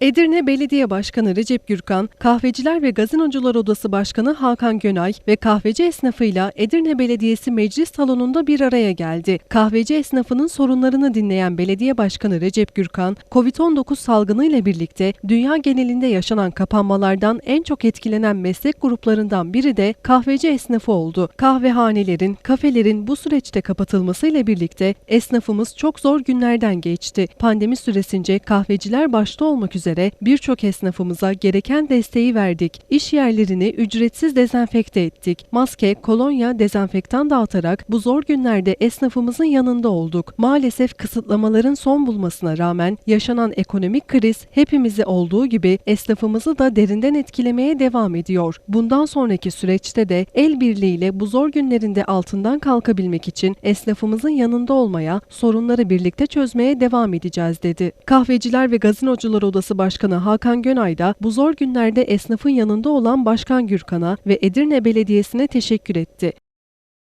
Edirne Belediye Başkanı Recep Gürkan, Kahveciler ve Gazinocular Odası Başkanı Hakan Gönay ve kahveci esnafıyla Edirne Belediyesi Meclis Salonu'nda bir araya geldi. Kahveci esnafının sorunlarını dinleyen Belediye Başkanı Recep Gürkan, COVID-19 salgını ile birlikte dünya genelinde yaşanan kapanmalardan en çok etkilenen meslek gruplarından biri de kahveci esnafı oldu. Kahvehanelerin, kafelerin bu süreçte kapatılmasıyla birlikte esnafımız çok zor günlerden geçti. Pandemi süresince kahveciler başta olmak üzere birçok esnafımıza gereken desteği verdik. İş yerlerini ücretsiz dezenfekte ettik. Maske, kolonya, dezenfektan dağıtarak bu zor günlerde esnafımızın yanında olduk. Maalesef kısıtlamaların son bulmasına rağmen yaşanan ekonomik kriz hepimizi olduğu gibi esnafımızı da derinden etkilemeye devam ediyor. Bundan sonraki süreçte de el birliğiyle bu zor günlerinde altından kalkabilmek için esnafımızın yanında olmaya, sorunları birlikte çözmeye devam edeceğiz dedi. Kahveciler ve Gazinocular Odası Başkanı Hakan Gönay da bu zor günlerde esnafın yanında olan Başkan Gürkan'a ve Edirne Belediyesi'ne teşekkür etti.